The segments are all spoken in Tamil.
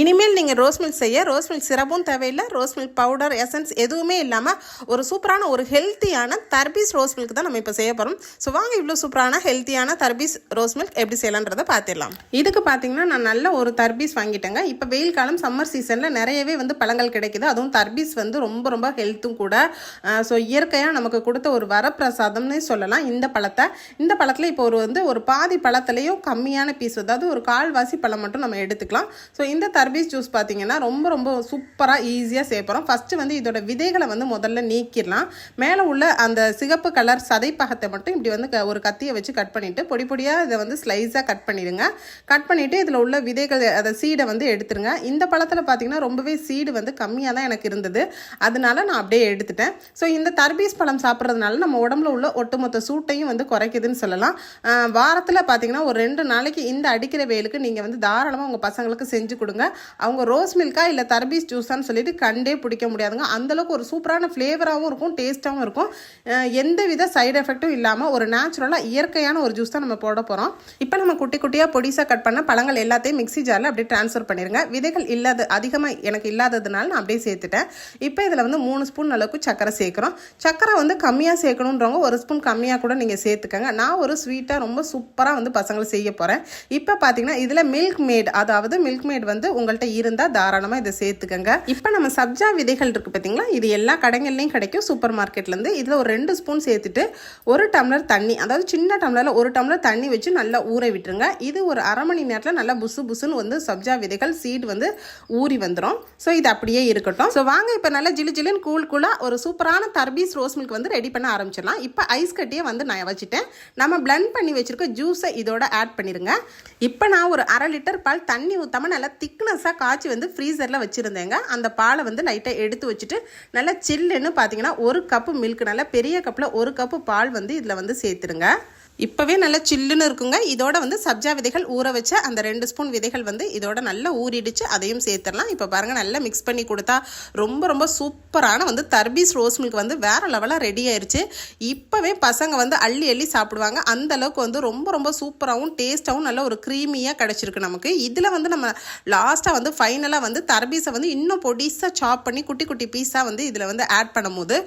இனிமேல் நீங்கள் ரோஸ் மில்க் செய்ய ரோஸ் மில்க் சிரப்பும் தேவையில்லை ரோஸ் மில்க் பவுடர் எசன்ஸ் எதுவுமே இல்லாமல் ஒரு சூப்பரான ஒரு ஹெல்த்தியான தர்பீஸ் ரோஸ் மில்க் தான் நம்ம இப்போ செய்ய போகிறோம் ஸோ வாங்க இவ்வளோ சூப்பரான ஹெல்த்தியான தர்பீஸ் ரோஸ் மில்க் எப்படி செய்யலான்றதை பார்த்துடலாம். இதுக்கு பார்த்தீங்கன்னா நான் நல்ல ஒரு தர்பீஸ் வாங்கிட்டேங்க. இப்போ வெயில் காலம் சம்மர் சீசனில் நிறையவே வந்து பழங்கள் கிடைக்குது. அதுவும் தர்பீஸ் வந்து ரொம்ப ரொம்ப ஹெல்த்தும் கூட. ஸோ இயற்கையாக நமக்கு கொடுத்த ஒரு வரப்பிரசாதம்னு சொல்லலாம். இந்த பழத்தை இந்த பழத்தில் இப்போ ஒரு வந்து ஒரு பாதி பழத்துலேயும் கம்மியான பீஸ் அதாவது ஒரு கால்வாசி பழம் மட்டும் நம்ம எடுத்துக்கலாம். ஸோ இந்த தர்பீஸ் ஜூஸ் பார்த்தீங்கன்னா ரொம்ப ரொம்ப சூப்பராக ஈஸியாக சேர்ப்போம் ஃபஸ்ட்டு வந்து இதோட விதைகளை வந்து முதல்ல நீக்கிடலாம். மேலே உள்ள அந்த சிகப்பு கலர் சதைப்பகத்தை மட்டும் இப்படி வந்து க- ஒரு கத்தியை வச்சு கட் பண்ணிவிட்டு பொடி பொடியாக இதை வந்து ஸ்லைஸாக கட் பண்ணிடுங்க. கட் பண்ணிவிட்டு இதில் உள்ள விதைகள் அதை சீடை வந்து எடுத்துருங்க. இந்த பழத்தில் பார்த்தீங்கன்னா ரொம்பவே சீடு வந்து கம்மியாக தான் எனக்கு இருந்தது. அதனால நான் அப்படியே எடுத்துட்டேன். ஸோ இந்த தர்பீஸ் பழம் சாப்பிட்றதுனால நம்ம உடம்புல உள்ள ஒட்டுமொத்த சூட்டையும் வந்து குறைக்குதுன்னு சொல்லலாம். வாரத்தில் பார்த்தீங்கன்னா ஒரு ரெண்டு நாளைக்கு இந்த அடிக்கிற வெயிலுக்கு நீங்கள் வந்து தாராளமாக உங்கள் பசங்களுக்கு செஞ்சு கொடுங்க. அவங்க ரோஸ் மில்கா இல்லை தர்பீஸ் ஜூஸான்னு சொல்லிட்டு கண்டே பிடிக்க முடியாதுங்க. அந்தளவுக்கு ஒரு சூப்பரான ஃப்ளேவராகவும் இருக்கும் டேஸ்ட்டாகவும் இருக்கும். எந்த வித சைடு எஃபெக்ட்டும் இல்லாமல் ஒரு நேச்சுரலாக இயற்கையான ஒரு ஜூஸ் தான் நம்ம போட போகிறோம் இப்போ நம்ம குட்டி குட்டியாக பொடிசாக கட் பண்ண பழங்கள் எல்லாத்தையும் மிக்ஸி ஜாரில் அப்படியே ட்ரான்ஸ்ஃபர் பண்ணிடுங்க விதைகள் இல்லாத அதிகமாக எனக்கு இல்லாததுனால நான் அப்படியே சேர்த்துட்டேன். இப்போ இதில் வந்து மூணு ஸ்பூன் அளவுக்கு சக்கரை சேர்க்குறோம். சக்கரை வந்து கம்மியாக சேர்க்கணுன்றவங்க ஒரு ஸ்பூன் கம்மியாக கூட நீங்கள் சேர்த்துக்கங்க. நான் ஒரு ஸ்வீட்டாக ரொம்ப சூப்பராக வந்து பசங்களை செய்ய போகிறேன் இப்போ பார்த்தீங்கன்னா இதில் மில்க் மேட் அதாவது மில்க் மேட் வந்து உங்கள்கிட்ட இருந்தால் தாராளமாக இதை சேர்த்துக்கங்க. இப்போ நம்ம சப்ஜா விதைகள் இருக்குது பார்த்தீங்களா இது எல்லா கடைகள்லையும் கிடைக்கும். சூப்பர் மார்க்கெட்லேருந்து இதில் ஒரு ரெண்டு ஸ்பூன் சேர்த்துட்டு ஒரு டம்ளர் தண்ணி அதாவது சின்ன டம்ளரில் ஒரு டம்ளர் தண்ணி வச்சு நல்லா ஊற விட்டுருங்க. இது ஒரு அரை மணி நேரத்தில் நல்லா புசு புசுன்னு வந்து சப்ஜா விதைகள் சீட் வந்து ஊறி வந்துடும் ஸோ இது அப்படியே இருக்கட்டும். ஸோ வாங்க இப்போ நல்லா ஜிலு ஜிலுன்னு கூல் கூலாக ஒரு சூப்பரான தர்பீஸ் ரோஸ் மில்க் வந்து ரெடி பண்ண ஆரம்பிச்சிடலாம். இப்போ ஐஸ் கட்டியே வந்து நான் வச்சுட்டேன். நம்ம பிளண்ட் பண்ணி வச்சிருக்க ஜூஸை இதோட ஆட் பண்ணிடுங்க இப்போ நான் ஒரு அரை லிட்டர் பால் தண்ணி ஊற்றாம நல்லா திக்னஸாக காய்ச்சி வந்து ஃப்ரீசரில் வச்சுருந்தேங்க. அந்த பாலை வந்து லைட்டாக எடுத்து வச்சுட்டு நல்லா சில்லுன்னு பார்த்தீங்கன்னா ஒரு கப்பு மில்க் நல்லா பெரிய கப்பில் ஒரு கப்பு பால் வந்து இதில் வந்து சேர்த்துருங்க இப்போவே நல்லா சில்லுன்னு இருக்குங்க. இதோட வந்து சப்ஜா விதைகள் ஊற வச்ச அந்த ரெண்டு ஸ்பூன் விதைகள் வந்து இதோட நல்லா ஊறிடுச்சு. அதையும் சேர்த்துடலாம். இப்போ பாருங்கள் நல்லா மிக்ஸ் பண்ணி கொடுத்தா ரொம்ப ரொம்ப சூப்பரான வந்து தர்பீஸ் ரோஸ் மில்க் வந்து வேறு லெவலாக ரெடி ஆயிடுச்சு இப்போவே பசங்க வந்து அள்ளி அள்ளி சாப்பிடுவாங்க. அந்த அளவுக்கு வந்து ரொம்ப ரொம்ப சூப்பராகவும் டேஸ்ட்டாகவும் நல்ல ஒரு க்ரீமியாக கிடச்சிருக்கு நமக்கு. இதில் வந்து நம்ம லாஸ்ட்டாக வந்து ஃபைனலாக வந்து தர்பீஸை வந்து இன்னும் பொடிசாக சாப் பண்ணி குட்டி குட்டி பீஸாக வந்து இதில் வந்து ஆட் பண்ணும்போது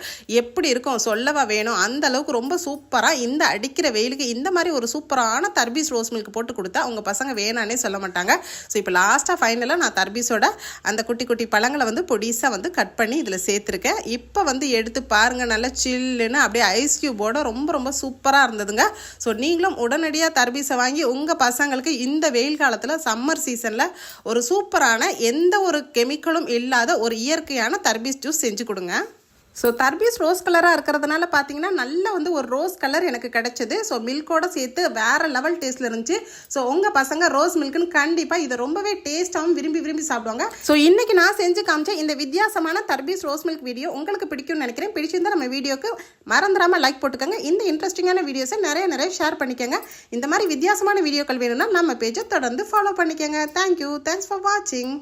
எப்படி இருக்கும்? சொல்லவா வேணும்? அந்த அளவுக்கு ரொம்ப சூப்பராக இந்த அடிக்கிற வெயில் வெயிலுக்கு இந்த மாதிரி ஒரு சூப்பரான தர்பீஸ் ரோஸ் மில்க் போட்டு கொடுத்தா அவங்க பசங்க வேணானே சொல்ல மாட்டாங்க. ஸோ இப்போ லாஸ்ட்டாக ஃபைனலாக நான் தர்பீஸோட அந்த குட்டி குட்டி பழங்களை வந்து பொடிசாக வந்து கட் பண்ணி இதில் சேர்த்துருக்கேன். இப்போ வந்து எடுத்து பாருங்கள் நல்லா சில்லுன்னு அப்படியே ஐஸ் க்யூபோட ரொம்ப ரொம்ப சூப்பராக இருந்ததுங்க. ஸோ நீங்களும் உடனடியாக தர்பீஸை வாங்கி உங்கள் பசங்களுக்கு இந்த வெயில் காலத்தில் சம்மர் சீசனில் ஒரு சூப்பரான எந்த ஒரு கெமிக்கலும் இல்லாத ஒரு இயற்கையான தர்பீஸ் ஜூஸ் செஞ்சு கொடுங்க. ஸோ தர்பீஸ் ரோஸ் கலராக இருக்கிறதுனால பார்த்தீங்கன்னா நல்ல வந்து ஒரு ரோஸ் கலர் எனக்கு கிடச்சிது. ஸோ மில்கோட சேர்த்து வேறு லெவல் டேஸ்ட்டில் இருந்துச்சு. ஸோ உங்கள் பசங்க ரோஸ் மில்க்குன்னு கண்டிப்பாக இதை ரொம்பவே டேஸ்ட்டாகவும் விரும்பி விரும்பி சாப்பிடுவாங்க. ஸோ இன்றைக்கி நான் செஞ்சு காமிச்ச இந்த வித்தியாசமான தர்பீஸ் ரோஸ் மில்க் வீடியோ உங்களுக்கு பிடிக்கும்னு நினைக்கிறேன். பிடிச்சிருந்தா நம்ம வீடியோக்கு மறந்துடாமல் லைக் போட்டுக்கோங்க. இந்த இன்ட்ரெஸ்டிங்கான வீடியோஸை நிறைய நிறைய ஷேர் பண்ணிக்கோங்க. இந்த மாதிரி வித்தியாசமான வீடியோக்கள் வேணும்னா நம்ம பேஜை தொடர்ந்து ஃபாலோ பண்ணிக்கோங்க. தேங்க்யூ தேங்க்ஸ் ஃபார் வாட்சிங்